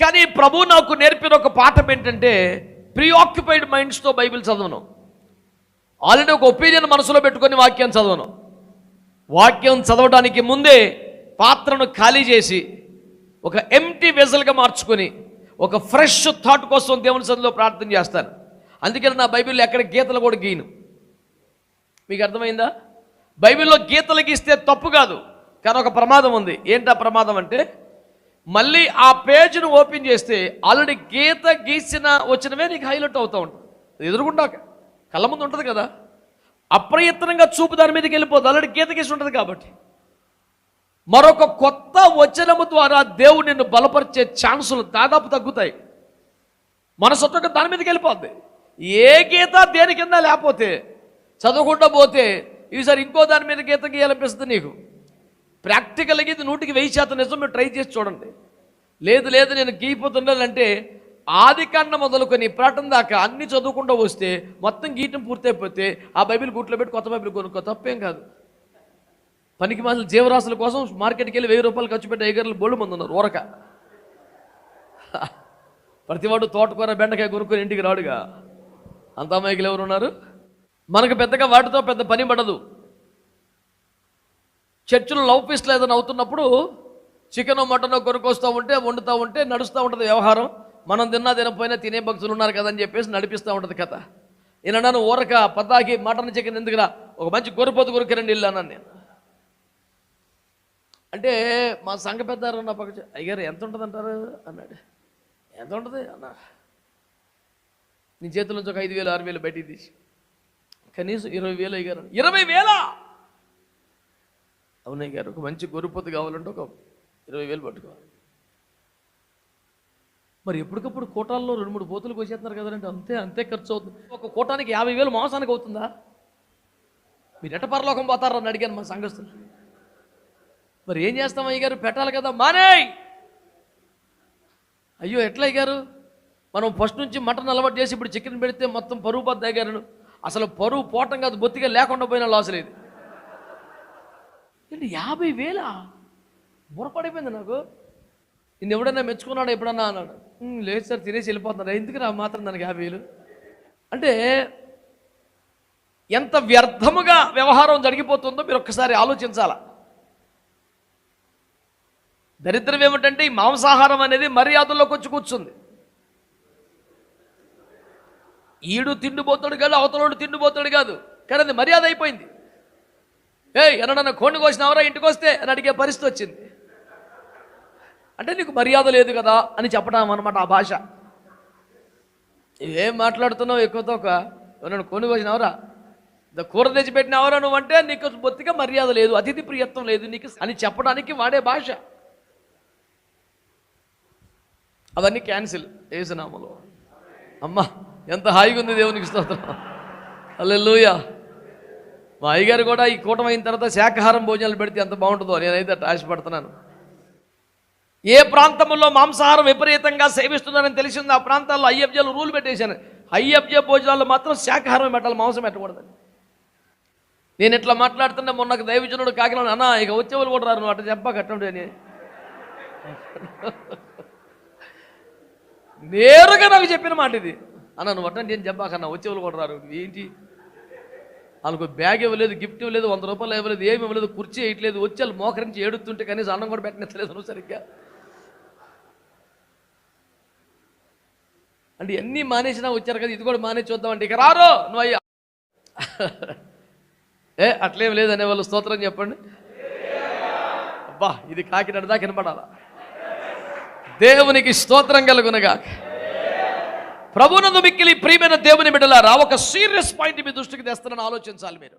కానీ ప్రభు నాకు నేర్పిన ఒక పాఠం ఏంటంటే ప్రీఆక్యుపైడ్ మైండ్స్తో బైబిల్ చదవను. ఆల్రెడీ ఒక ఒపీనియన్ మనసులో పెట్టుకొని వాక్యం చదవను. వాక్యం చదవడానికి ముందే పాత్రను ఖాళీ చేసి ఒక ఎంటీ వెజల్గా మార్చుకొని ఒక ఫ్రెష్ థాట్ కోసం దేవుని సన్నిధిలో ప్రార్థన చేస్తాను. అందుకని నా బైబిల్లో ఎక్కడ గీతలు కూడా గీయను. మీకు అర్థమైందా? బైబిల్లో గీతలు గీస్తే తప్పు కాదు కానీ ఒక ప్రమాదం ఉంది. ఏంటా ప్రమాదం అంటే మళ్ళీ ఆ పేజ్ను ఓపెన్ చేస్తే ఆల్రెడీ గీత గీసిన వచ్చినవే నీకు హైలైట్ అవుతూ ఉంటుంది. ఎదురుకుండా కళ్ళ ముందు ఉంటుంది కదా? అప్రయత్నంగా చూపు దాని మీదకి వెళ్ళిపోదు. ఆల్రెడీ గీత గీసి ఉంటుంది కాబట్టి. మరొక కొత్త వచనము ద్వారా దేవుడు నిన్ను బలపరిచే ఛాన్సులు దాదాపు తగ్గుతాయి. మనసొత్తగా దాని మీదకి వెళ్ళిపోద్ది. ఏ గీత దేని కింద లేకపోతే చదవకుండా పోతే ఈసారి ఇంకో దాని మీద గీత గీయాలనిపిస్తుంది నీకు. ప్రాక్టికల్గా ఇది నూటికి వెయ్యి శాతం నిజం మీరు ట్రై చేసి చూడండి. లేదు లేదు నేను గీపోతుండాలంటే ఆది కన్న మొదలుకొని ప్రటం దాకా అన్ని చదువుకుంటూ వస్తే మొత్తం గీయటం పూర్తయిపోతే ఆ బైబిల్ గుట్లో పెట్టి కొత్త బైబిల్ కొనుక్కో తప్పేం కాదు. పనికి మాసిన జీవరాశుల కోసం మార్కెట్కి వెళ్ళి వెయ్యి రూపాయలు ఖర్చు పెట్టి ఐగర్లు బోళ్ళు మంది ఉన్నారు ఊరక. ప్రతివాడు తోటకూర బెండకాయ కొనుక్కొని ఇంటికి రాడుగా. అంత అమ్మాయికి ఎవరు ఉన్నారు మనకు పెద్దగా వాటితో పెద్ద పని పడదు. చర్చిలో లవ్ పీస్ ఏదైనా అవుతున్నప్పుడు చికెన్ మటన్ కొనుక్కొస్తూ ఉంటే వండుతూ ఉంటే నడుస్తూ ఉంటుంది వ్యవహారం. మనం తిన్నా తినపోయినా తినే భక్తులు ఉన్నారు కదా అని చెప్పేసి నడిపిస్తూ ఉంటుంది కథ. ఈయన ఊరక పతాకి మటన్ చికెన్ ఎందుకురా? ఒక మంచి గొర్రెపోతు కొరికిరండి రండి అన్నాను నేను. అంటే మా సంఘ పెద్ద నా పక్క అయ్యారు ఎంత ఉంటుంది అంటారు? అన్నాడు. ఎంత ఉంటుంది? అన్నా. నీ చేతుల నుంచి ఒక ఐదు వేలు ఆరు వేలు బయటికి తీసి. కనీసం ఇరవై వేలు అయ్యారు ఇరవై వేలా? అవునయ్య గారు ఒక మంచి గొర్రెపోతు కావాలంటే ఒక ఇరవై వేలు పట్టుకోవాలి. మరి ఎప్పటికప్పుడు కోటాల్లో రెండు మూడు పోతులు కోసేస్తున్నారు కదంటే అంతే అంతే ఖర్చు అవుతుంది. ఒక కోటానికి యాభై వేలు మాంసానికి అవుతుందా? మీరు ఎట పరలోకం పోతారని అడిగాను మా సంఘస్థులు. మరి ఏం చేస్తాం అయ్య గారు? పెట్టాలి కదా మానేయ్! అయ్యో ఎట్లా అయ్యారు మనం ఫస్ట్ నుంచి మటన్ అలవాటు చేసి ఇప్పుడు చికెన్ పెడితే మొత్తం పరువు పద్ద అయ్యారు అసలు పరువు పోవటం కాదు బొత్తిగా లేకుండా పోయినా లాస్ లేదు. ఏంటి యాభై వేలా? బుర్రపడిపోయింది నాకు. నేను ఎవడన్నా మెచ్చుకున్నాడు ఎప్పుడన్నా అన్నాడు. లేదు సార్ తినేసి వెళ్ళిపోతున్నాడు ఎందుకు రా మాత్రం దానికి యాభై వేలు? అంటే ఎంత వ్యర్థముగా వ్యవహారం జరిగిపోతుందో మీరు ఒక్కసారి ఆలోచించాలా? దరిద్రం ఏమిటంటే ఈ మాంసాహారం అనేది మర్యాదల్లోకి వచ్చి కూర్చుంది. ఈడు తిండిపోతాడు కాదు అవతలోడు తిండిపోతాడు కాదు. కానీ అది మర్యాద అయిపోయింది. ఏయ్ ఎన్నడన్నా కోడిని కోసినావరా? ఇంటికి వస్తే? అని అడిగే పరిస్థితి వచ్చింది. అంటే నీకు మర్యాద లేదు కదా అని చెప్పడం అనమాట ఆ భాష. ఏం మాట్లాడుతున్నావు? ఎక్కువ తోక. నన్ను కొని కోసినావరా? ద కూర తెచ్చిపెట్టినావరా నువ్వు అంటే నీకు బొత్తిగా మర్యాద లేదు. అతిథి ప్రియత్వం లేదు నీకు అని చెప్పడానికి వాడే భాష. అవన్నీ క్యాన్సిల్. ఏసునామలో. అమ్మా ఎంత హాయిగా ఉంది దేవునికి స్తోత్రం. అల్లెల్లుయా మా అయ్యగారు కూడా ఈ కూటమి అయిన తర్వాత శాకాహారం భోజనాలు పెడితే ఎంత బాగుంటుందో నేనైతే అట్ట ఆశపడుతున్నాను ఏ ప్రాంతంలో మాంసాహారం విపరీతంగా సేవిస్తున్నారని తెలిసింది ఆ ప్రాంతాల్లో ఐఎఫ్జేలు రూల్ పెట్టేశాను. ఐఎఫ్జే భోజనాల్లో మాత్రం శాకాహారం పెట్టాలి మాంసం పెట్టకూడదని నేను ఇట్లా మాట్లాడుతుంటే మొన్న దైవజనుడు కాకినాడ అన్న ఇక వచ్చేవాళ్ళు కూడా రారు నువ్వు అట్లా చెప్పా కట్టండి నేరుగా నాకు చెప్పిన మాట ఇది. అన్న నువ్వు అట్టండి నేను చెప్పాకన్నా వచ్చేవాళ్ళు కూడా రారు. ఏంటి? వాళ్ళకు బ్యాగ్ ఇవ్వలేదు గిఫ్ట్ ఇవ్వలేదు వంద రూపాయలు ఇవ్వలేదు ఏమి ఇవ్వలేదు కుర్చీ వేయట్లేదు వచ్చి వాళ్ళు మోకరించి ఏడుతుంటే కనీసం అన్నం కూడా పెట్టనట్లేదు సరిగ్గా. అంటే ఎన్ని మానేసినా వచ్చారు కదా ఇది కూడా మానేసి చూద్దామంటే ఇక రారు నువ్వు అయ్యా. ఏ అట్లేం లేదనే వాళ్ళు స్తోత్రం చెప్పండి. అబ్బా ఇది కాకినాడ దాకా వినపడాలా? దేవునికి స్తోత్రం కలుగునగా ప్రభునందు మిక్కిలి ప్రియమైన దేవుని బిడ్డలారా ఒక సీరియస్ పాయింట్ మీ దృష్టికి తెస్తానని ఆలోచించాలి మీరు.